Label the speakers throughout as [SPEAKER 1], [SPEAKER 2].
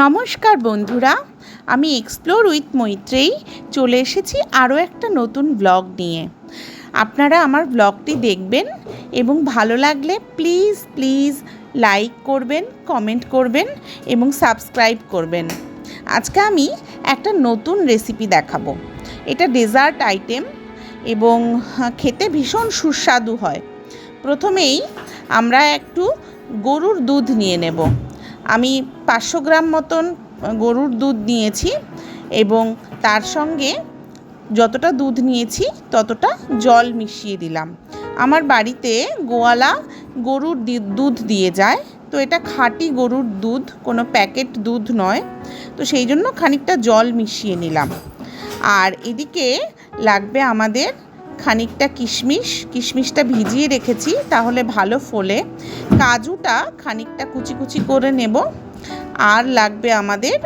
[SPEAKER 1] নমস্কার বন্ধুরা, আমি এক্সপ্লোর উইথ মৈত্রেই চলে এসেছি আরও একটা নতুন ব্লগ নিয়ে। আপনারা আমার ব্লগটি দেখবেন এবং ভালো লাগলে প্লিজ প্লিজ লাইক করবেন কমেন্ট করবেন এবং সাবস্ক্রাইব করবেন। আজকে আমি একটা নতুন রেসিপি দেখাবো। এটা ডেজার্ট আইটেম এবং খেতে ভীষণ সুস্বাদু হয়। প্রথমেই আমরা একটু গরুর দুধ নিয়ে নেব। আমি পাঁচশো গ্রাম মতন গরুর দুধ নিয়েছি এবং তার সঙ্গে যতটা দুধ নিয়েছি ততটা জল মিশিয়ে দিলাম। আমার বাড়িতে গোয়ালা গরুর দুধ দিয়ে যায়। তো এটা খাঁটি গরুর দুধ, কোনো প্যাকেট দুধ নয়। তো সেই জন্য খানিকটা জল মিশিয়ে নিলাম। আর এদিকে লাগবে আমাদের খানিকটা কিশমিশ, কিশমিশটা ভিজিয়ে রেখেছি, তাহলে ভালো ফোলে। কাজুটা খানিকটা কুচি কুচি করে নেব। আর লাগবে আমাদের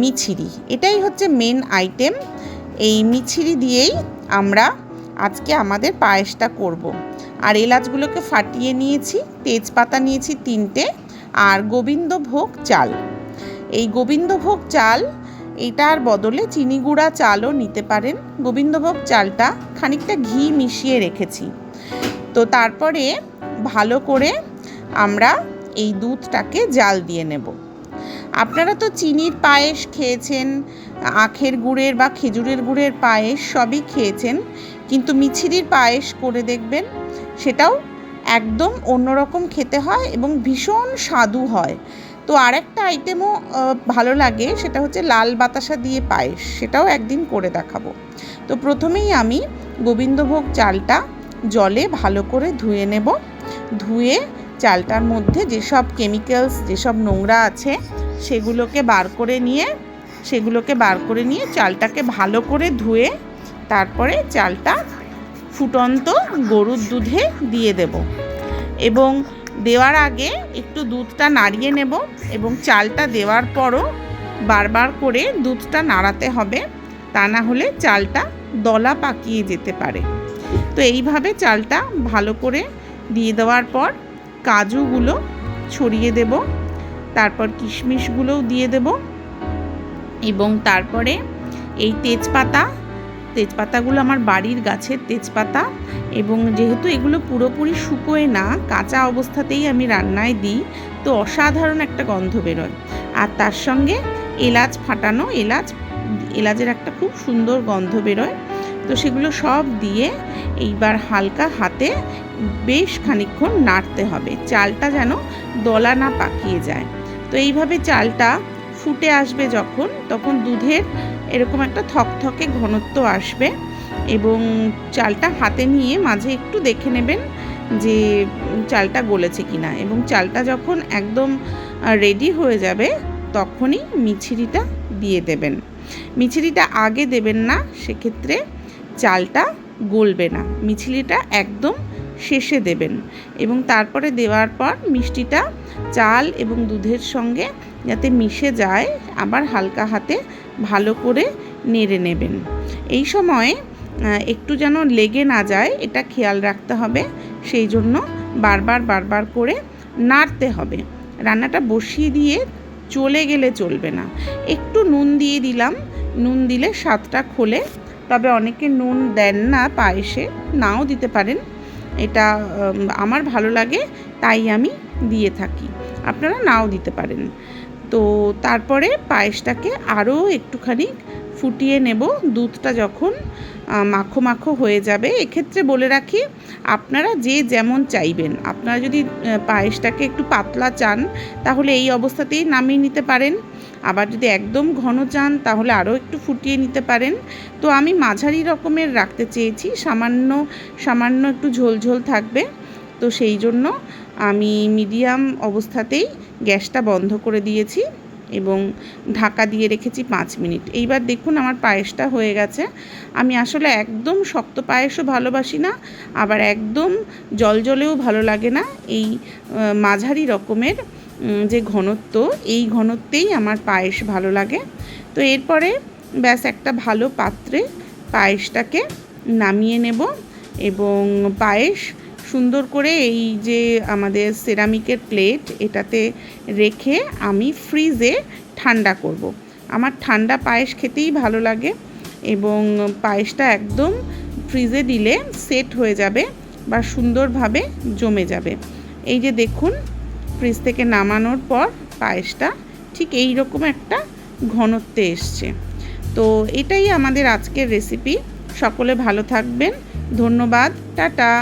[SPEAKER 1] মিছিরি। এটাই হচ্ছে মেন আইটেম এই মিছিরি দিয়েই আমরা আজকে আমাদের পায়েসটা করব। আর এলাচগুলোকে ফাটিয়ে নিয়েছি, তেজপাতা নিয়েছি তিনটে, আর গোবিন্দভোগ চাল। এই গোবিন্দভোগ চাল এটার বদলে চিনি গুঁড়া চালও নিতে পারেন। গোবিন্দভোগ চালটা খানিকটা ঘি মিশিয়ে রেখেছি। তো তারপরে ভালো করে আমরা এই দুধটাকে জাল দিয়ে নেব। আপনারা তো চিনির পায়েস খেয়েছেন, আখের গুড়ের বা খেজুরের গুড়ের পায়েস সবই খেয়েছেন, কিন্তু মিছিরির পায়েস করে দেখবেন, সেটাও একদম অন্যরকম খেতে হয় এবং ভীষণ স্বাদু হয়। তো আরেকটা আইটেমও ভালো লাগে, সেটা হচ্ছে লাল বাতাসা দিয়ে পায়েস, সেটাও একদিন করে দেখাবো। তো প্রথমেই আমি গোবিন্দভোগ চালটা জলে ভালো করে ধুয়ে নেব। ধুয়ে চালটার মধ্যে যেসব কেমিক্যালস যেসব নোংরা আছে, সেগুলোকে বার করে নিয়ে, সেগুলোকে বার করে নিয়ে চালটাকে ভালো করে ধুয়ে তারপরে চালটা ফুটন্ত গরুর দুধে দিয়ে দেব। এবং দেওয়ার আগে একটু দুধটা নাড়িয়ে নেব এবং চালটা দেওয়ার পরও বারবার করে দুধটা নাড়াতে হবে। তা না হলে চালটা দলা পাকিয়ে যেতে পারে। তো এইভাবে চালটা ভালো করে দিয়ে দেওয়ার পর কাজুগুলো ছড়িয়ে দেব। তারপর কিশমিশগুলোও দিয়ে দেব এবং তারপরে এই তেজপাতা তেজপাতাগুলো আমার বাড়ির গাছের তেজপাতা এবং যেহেতু এগুলো পুরোপুরি শুকোয় না, কাঁচা অবস্থাতেই আমি রান্নায় দিই, তো অসাধারণ একটা গন্ধ বেরোয়। আর তার সঙ্গে এলাচ ফাটানো, এলাচ, এলাচের একটা খুব সুন্দর গন্ধ বেরোয়। তো সেগুলো সব দিয়ে এইবার হালকা হাতে বেশ খানিকক্ষণ নাড়তে হবে। চালটা যেন দলা না পাকিয়ে যায়। তো এইভাবে চালটা ফুটে আসবে যখন, তখন দুধের এরকম একটা থকথকে ঘনত্ব আসবে এবং চালটা হাতে নিয়ে মাঝে একটু দেখে নেবেন যে চালটা গলেছে কিনা। এবং চালটা যখন একদম রেডি হয়ে যাবে, তখনই মিছিরিটা দিয়ে দেবেন। মিছিরিটা আগে দেবেন না, সেক্ষেত্রে চালটা গলবে না। মিছিলিটা একদম শেষে দেবেন এবং তারপরে দেওয়ার পর মিষ্টিটা চাল এবং দুধের সঙ্গে যাতে মিশে যায়, আবার হালকা হাতে ভালো করে নেড়ে নেবেন। এই সময় একটু যেন লেগে না যায়, এটা খেয়াল রাখতে হবে। সেই জন্য বারবার বারবার করে নাড়তে হবে। রান্নাটা বসিয়ে দিয়ে চলে গেলে চলবে না। একটু নুন দিয়ে দিলাম। নুন দিলে স্বাদটা খোলে। তবে অনেকে নুন দেন না পায়েসে, নাও দিতে পারেন। এটা আমার ভালো লাগে, তাই আমি দিয়ে থাকি। আপনারা নাও দিতে পারেন। তো তারপরে পায়েসটাকে আরও একটুখানি ফুটিয়ে নেব। দুধটা যখন মাখো মাখো হয়ে যাবে, এক্ষেত্রে বলে রাখি আপনারা যে যেমন চাইবেন। আপনারা যদি পায়েসটাকে একটু পাতলা চান, তাহলে এই অবস্থাতেই নামিয়ে নিতে পারেন। আবার যদি একদম ঘন চান, তাহলে আরও একটু ফুটিয়ে নিতে পারেন। তো আমি মাঝারি রকমের রাখতে চেয়েছি, সামান্য সামান্য একটু ঝোল ঝোল থাকবে। তো সেই জন্য আমি মিডিয়াম অবস্থাতেই গ্যাসটা বন্ধ করে দিয়েছি এবং ঢাকা দিয়ে রেখেছি পাঁচ মিনিট। এইবার দেখুন আমার পায়েসটা হয়ে গেছে। আমি আসলে একদম শক্ত পায়েসও ভালোবাসি না, আবার একদম জল জলেও ভালো লাগে না। এই মাঝারি রকমের যে ঘনত্ব, এই ঘনত্বেই আমার পায়েস ভালো লাগে। তো এরপরে ব্যাস একটা ভালো পাত্রে পায়েসটাকে নামিয়ে নেব এবং পায়েস সুন্দর করে এই যে আমাদের সেরামিকের প্লেট এটাতে রেখে আমি ফ্রিজে ঠান্ডা করব। আমার ঠান্ডা পায়েস খেতেই ভালো লাগে এবং পায়েসটা একদম ফ্রিজে দিলে সেট হয়ে যাবে বা সুন্দরভাবে জমে যাবে। এই যে দেখুন ফ্রিজ থেকে নামানোর পর পায়েসটা ঠিক এই রকম একটা ঘনত্বে এসছে। তো এটাই আমাদের আজকের রেসিপি সকলে ভালো থাকবেন। ধন্যবাদ। টাটা।